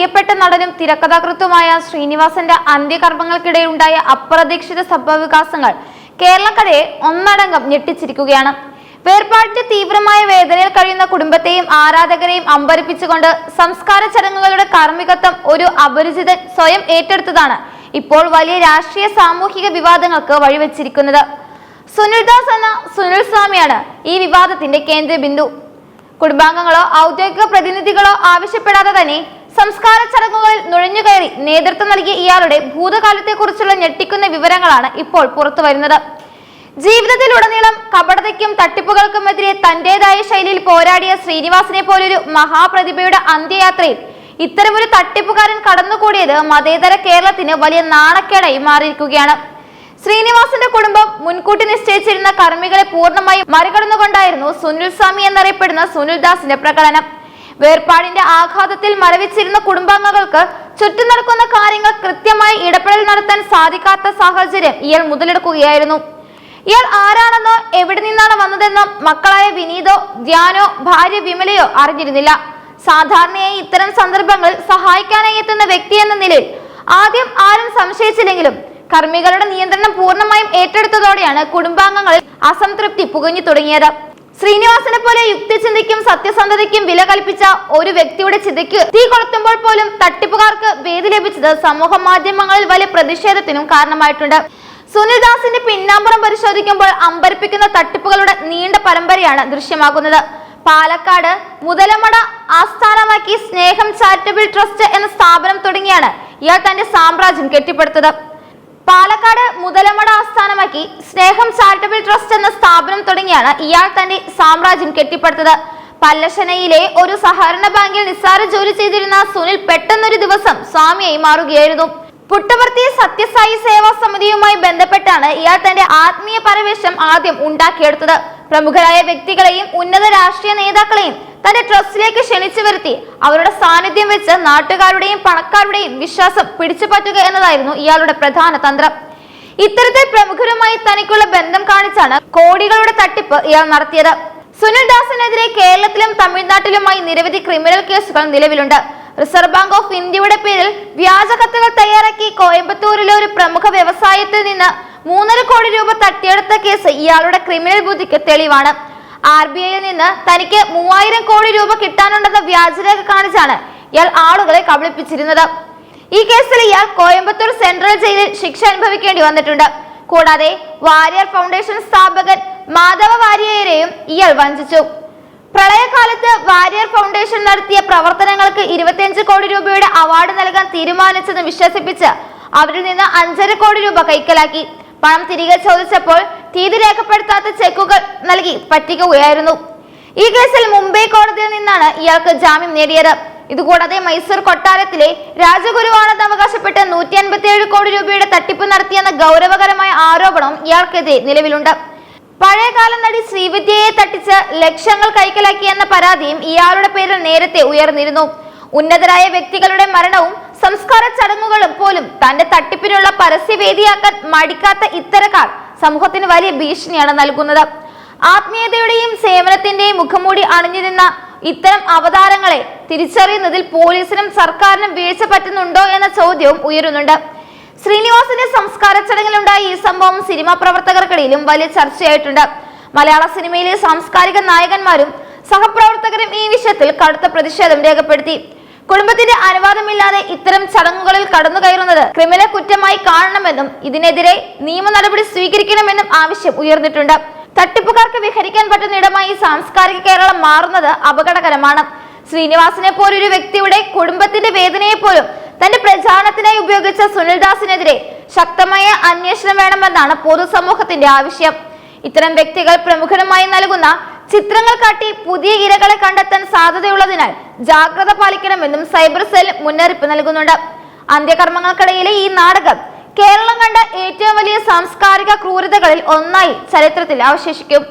പ്രിയപ്പെട്ട നടനും തിരക്കഥാകൃത്തുമായ ശ്രീനിവാസന്റെ അന്ത്യകർമ്മങ്ങൾക്കിടയിലുണ്ടായ അപ്രതീക്ഷിത സംഭവവികാസങ്ങൾ കേരളക്കരയെ ഒന്നടങ്കം ഞെട്ടിച്ചിരിക്കുകയാണ്. വേർപാടിന്റെ തീവ്രമായ വേദനയിൽ കഴിയുന്ന കുടുംബത്തെയും ആരാധകരെയും അമ്പരിപ്പിച്ചുകൊണ്ട് സംസ്കാര ചടങ്ങുകളുടെ കാർമ്മികത്വം ഒരു അപരിചിതൻ സ്വയം ഏറ്റെടുത്തതാണ് ഇപ്പോൾ വലിയ രാഷ്ട്രീയ സാമൂഹിക വിവാദങ്ങൾക്ക് വഴിവെച്ചിരിക്കുന്നത്. സുനിൽദാസ് എന്ന സുനിൽ സ്വാമിയാണ് ഈ വിവാദത്തിന്റെ കേന്ദ്ര ബിന്ദു കുടുംബാംഗങ്ങളോ ഔദ്യോഗിക പ്രതിനിധികളോ ആവശ്യപ്പെടാതെ തന്നെ സംസ്കാര ചടങ്ങുകളിൽ നുഴഞ്ഞുകയറി നേതൃത്വം നൽകിയ ഇയാളുടെ ഭൂതകാലത്തെക്കുറിച്ചുള്ള ഞെട്ടിക്കുന്ന വിവരങ്ങളാണ് ഇപ്പോൾ പുറത്തു വരുന്നത്. ജീവിതത്തിലുടനീളം കപടതയ്ക്കും തട്ടിപ്പുകൾക്കുമെതിരെ തന്റേതായ ശൈലിയിൽ പോരാടിയ ശ്രീനിവാസനെ പോലൊരു മഹാപ്രതിഭയുടെ അന്ത്യയാത്രയിൽ ഇത്തരമൊരു തട്ടിപ്പുകാരൻ കടന്നുകൂടിയത് മതേതര കേരളത്തിന് വലിയ നാണക്കേടായി മാറിയിരിക്കുകയാണ്. ശ്രീനിവാസന്റെ കുടുംബം മുൻകൂട്ടി നിശ്ചയിച്ചിരുന്ന കർമ്മികളെ പൂർണമായും മറികടന്നുകൊണ്ടായിരുന്നു സുനിൽ സ്വാമി എന്നറിയപ്പെടുന്ന സുനിൽദാസിന്റെ പ്രകടനം. വേർപാടിന്റെ ആഘാതത്തിൽ മരവിച്ചിരുന്ന കുടുംബാംഗങ്ങൾക്ക് ചുറ്റും നടക്കുന്ന കാര്യങ്ങൾ കൃത്യമായി ഇടപെടൽ നടത്താൻ സാധിക്കാത്ത സാഹചര്യം ഇയാൾ മുതലെടുക്കുകയായിരുന്നു. ഇയാൾ ആരാണെന്നോ എവിടെ നിന്നാണ് വന്നതെന്നോ മക്കളായ വിനീതോ ധ്യാനോ ഭാര്യ വിമലയോ അറിഞ്ഞിരുന്നില്ല. സാധാരണയായി ഇത്തരം സന്ദർഭങ്ങളിൽ സഹായിക്കാനായി എത്തുന്ന വ്യക്തി എന്ന നിലയിൽ ആദ്യം ആരും സംശയിച്ചില്ലെങ്കിലും കർമ്മികളുടെ നിയന്ത്രണം പൂർണമായും ഏറ്റെടുത്തതോടെയാണ് കുടുംബാംഗങ്ങളിൽ അസംതൃപ്തി പുകഞ്ഞു തുടങ്ങിയത്. ശ്രീനിവാസനെ പോലെ യുക്തിചിന്തയ്ക്കും സത്യസന്ധതയ്ക്കും വില കൽപ്പിച്ച ഒരു വ്യക്തിയുടെ ചിതയ്ക്ക് തീ കൊളുത്തുമ്പോൾ പോലും തട്ടിപ്പുകാർക്ക് വേദി ലഭിച്ചത് സമൂഹ മാധ്യമങ്ങളിൽ വലിയ പ്രതിഷേധത്തിനും കാരണമായിട്ടുണ്ട്. സുനിൽദാസിന്റെ പിന്നാമ്പുറം പരിശോധിക്കുമ്പോൾ അമ്പരിപ്പിക്കുന്ന തട്ടിപ്പുകളുടെ നീണ്ട പരമ്പരയാണ് ദൃശ്യമാകുന്നത്. പാലക്കാട് മുതലമട ആസ്ഥാനമാക്കി സ്നേഹം ചാരിറ്റബിൾ ട്രസ്റ്റ് എന്ന സ്ഥാപനം തുടങ്ങിയാണ് ഇയാൾ തന്റെ സാമ്രാജ്യം കെട്ടിപ്പടുത്തത്. പാലക്കാട് മുതലമട ആസ്ഥാനമാക്കി സ്നേഹം ചാരിറ്റബിൾ ട്രസ്റ്റ് എന്ന സ്ഥാപനം തുടങ്ങിയാണ് ഇയാൾ തന്റെ സാമ്രാജ്യം കെട്ടിപ്പടുത്തത്. പല്ലശനയിലെ ഒരു സഹകരണ ബാങ്കിൽ നിസ്സാര ജോലി ചെയ്തിരുന്ന സുനിൽ പെട്ടെന്നൊരു ദിവസം സ്വാമിയായി മാറുകയായിരുന്നു. പുട്ടപർത്തി സത്യസായി സേവാ സമിതിയുമായി ബന്ധപ്പെട്ടാണ് ഇയാൾ തന്റെ ആത്മീയ പരവേശം ആദ്യം ഉണ്ടാക്കിയെടുത്തത്. പ്രമുഖരായ വ്യക്തികളെയും ഉന്നത രാഷ്ട്രീയ നേതാക്കളെയും തന്റെ ട്രസ്റ്റിലേക്ക് ക്ഷണിച്ചു വരുത്തി. അവരുടെ സാന്നിധ്യം വെച്ച് നാട്ടുകാരുടെയും പണക്കാരുടെയും വിശ്വാസം പിടിച്ചു പറ്റുക എന്നതായിരുന്നു ഇയാളുടെ പ്രധാന തന്ത്രം. ഇത്തരത്തിൽ പ്രമുഖരുമായി തനിക്കുള്ള ബന്ധം കാണിച്ചാണ് കോടികളുടെ തട്ടിപ്പ് ഇയാൾ നടത്തിയത്. സുനിൽ ദാസിനെതിരെ കേരളത്തിലും തമിഴ്നാട്ടിലുമായി നിരവധി ക്രിമിനൽ കേസുകൾ നിലവിലുണ്ട്. റിസർവ് ബാങ്ക് ഓഫ് ഇന്ത്യയുടെ പേരിൽ വ്യാജ കത്തുകൾ തയ്യാറാക്കി കോയമ്പത്തൂരിലെ ഒരു പ്രമുഖ വ്യവസായത്തിൽ നിന്ന് മൂന്നര കോടി രൂപ തട്ടിയെടുത്ത കേസ് ഇയാളുടെ ക്രിമിനൽ ബുദ്ധിക്ക് തെളിവാണ്. ആർ ബി ഐയിൽ നിന്ന് തനിക്ക് മൂവായിരം കോടി രൂപ കിട്ടാനുണ്ടെന്ന വ്യാജരേഖ കാണിച്ചാണ് ഇയാൾ ആളുകളെ കബളിപ്പിച്ചിരുന്നത്. ഈ കേസിൽ ഇയാൾ കോയമ്പത്തൂർ സെൻട്രൽ ജയിലിൽ ശിക്ഷ അനുഭവിക്കേണ്ടി വന്നിട്ടുണ്ട്. കൂടാതെ വാര്യർ ഫൗണ്ടേഷൻ സ്ഥാപകൻ മാധവ വാര്യരെയും ഇയാൾ വഞ്ചിച്ചു. പ്രളയകാലത്ത് വാര്യർ ഫൗണ്ടേഷൻ നടത്തിയ പ്രവർത്തനങ്ങൾക്ക് ഇരുപത്തിയഞ്ച് കോടി രൂപയുടെ അവാർഡ് നൽകാൻ തീരുമാനിച്ചെന്ന് വിശ്വസിപ്പിച്ച് അവരിൽ നിന്ന് അഞ്ചര കോടി രൂപ കൈക്കലാക്കി. പണം തിരികെ ചോദിച്ചപ്പോൾ തീയതി രേഖപ്പെടുത്താത്ത ചെക്കുകൾ നൽകി പറ്റിക്കുകയായിരുന്നു ഈ കേസിൽ മുംബൈ കോടതിയിൽ നിന്നാണ് ഇയാൾക്ക് ജാമ്യം നേടിയത്. ഇതുകൂടാതെ മൈസൂർ കൊട്ടാരത്തിലെ രാജഗുരുവാണെന്ന് അവകാശപ്പെട്ട് നൂറ്റി അൻപത്തിയേഴ് കോടി രൂപയുടെ തട്ടിപ്പ് നടത്തിയെന്ന ഗൗരവകരമായ ആരോപണം ഇയാൾക്കെതിരെ നിലവിലുണ്ട്. പഴയകാല നടി ശ്രീവിദ്യയെ തട്ടിച്ച് ലക്ഷങ്ങൾ കൈക്കലാക്കിയെന്ന പരാതിയും ഇയാളുടെ പേരിൽ നേരത്തെ ഉയർന്നിരുന്നു. ഉന്നതരായ വ്യക്തികളുടെ മരണവും സംസ്കാര ചടങ്ങുകളും പോലും തന്റെ തട്ടിപ്പിനുള്ള പരസ്യവേദിയാക്കാൻ മടിക്കാത്ത ഇത്തരക്കാർ സമൂഹത്തിന് വലിയ ഭീഷണിയാണ് നൽകുന്നത്. ആത്മീയതയുടെയും സേവനത്തിന്റെയും മുഖംമൂടി അണിഞ്ഞു നിന്ന ഇത്തരം അവതാരങ്ങളെ തിരിച്ചറിയുന്നതിൽ പോലീസിനും സർക്കാരിനും വീഴ്ച പറ്റുന്നുണ്ടോ എന്ന ചോദ്യവും ഉയരുന്നുണ്ട്. ശ്രീനിവാസിന്റെ സംസ്കാര ചടങ്ങിലുണ്ടായ ഈ സംഭവം സിനിമാ പ്രവർത്തകർക്കിടയിലും വലിയ ചർച്ചയായിട്ടുണ്ട്. മലയാള സിനിമയിലെ സാംസ്കാരിക നായകന്മാരും സഹപ്രവർത്തകരും ഈ വിഷയത്തിൽ കടുത്ത പ്രതിഷേധം രേഖപ്പെടുത്തി. കുടുംബത്തിന്റെ അനുവാദമില്ലാതെ ഇത്തരം ചടങ്ങുകളിൽ കടന്നു കയറുന്നത് ക്രിമിനൽ കുറ്റമായി കാണണമെന്നും ഇതിനെതിരെ നിയമ നടപടി സ്വീകരിക്കണമെന്നും ആവശ്യം ഉയർന്നിട്ടുണ്ട്. തട്ടിപ്പുകാർക്ക് വിഹരിക്കാൻ പറ്റുന്ന ഇടമായി സാംസ്കാരിക കേരളം മാറുന്നത് അപകടകരമാണ്. ശ്രീനിവാസിനെ പോലൊരു വ്യക്തിയുടെ കുടുംബത്തിന്റെ വേദനയെ പോലും തന്റെ പ്രചാരണത്തിനായി ഉപയോഗിച്ച സുനിൽദാസിനെതിരെ ശക്തമായ അന്വേഷണം വേണമെന്നാണ് പൊതുസമൂഹത്തിന്റെ ആവശ്യം. ഇത്തരം വ്യക്തികൾ പ്രമുഖരുമായി നൽകുന്ന ചിത്രങ്ങൾ കാട്ടി പുതിയ ഇരകളെ കണ്ടെത്താൻ സാധ്യതയുള്ളതിനാൽ ജാഗ്രത പാലിക്കണമെന്നും സൈബർ സെൽ മുന്നറിയിപ്പ് നൽകുന്നുണ്ട്. അന്ത്യകർമ്മങ്ങൾക്കിടയിലെ ഈ നാടകം കേരളം കണ്ട ഏറ്റവും വലിയ സാംസ്കാരിക ക്രൂരതകളിൽ ഒന്നായി ചരിത്രത്തിൽ അവശേഷിക്കും.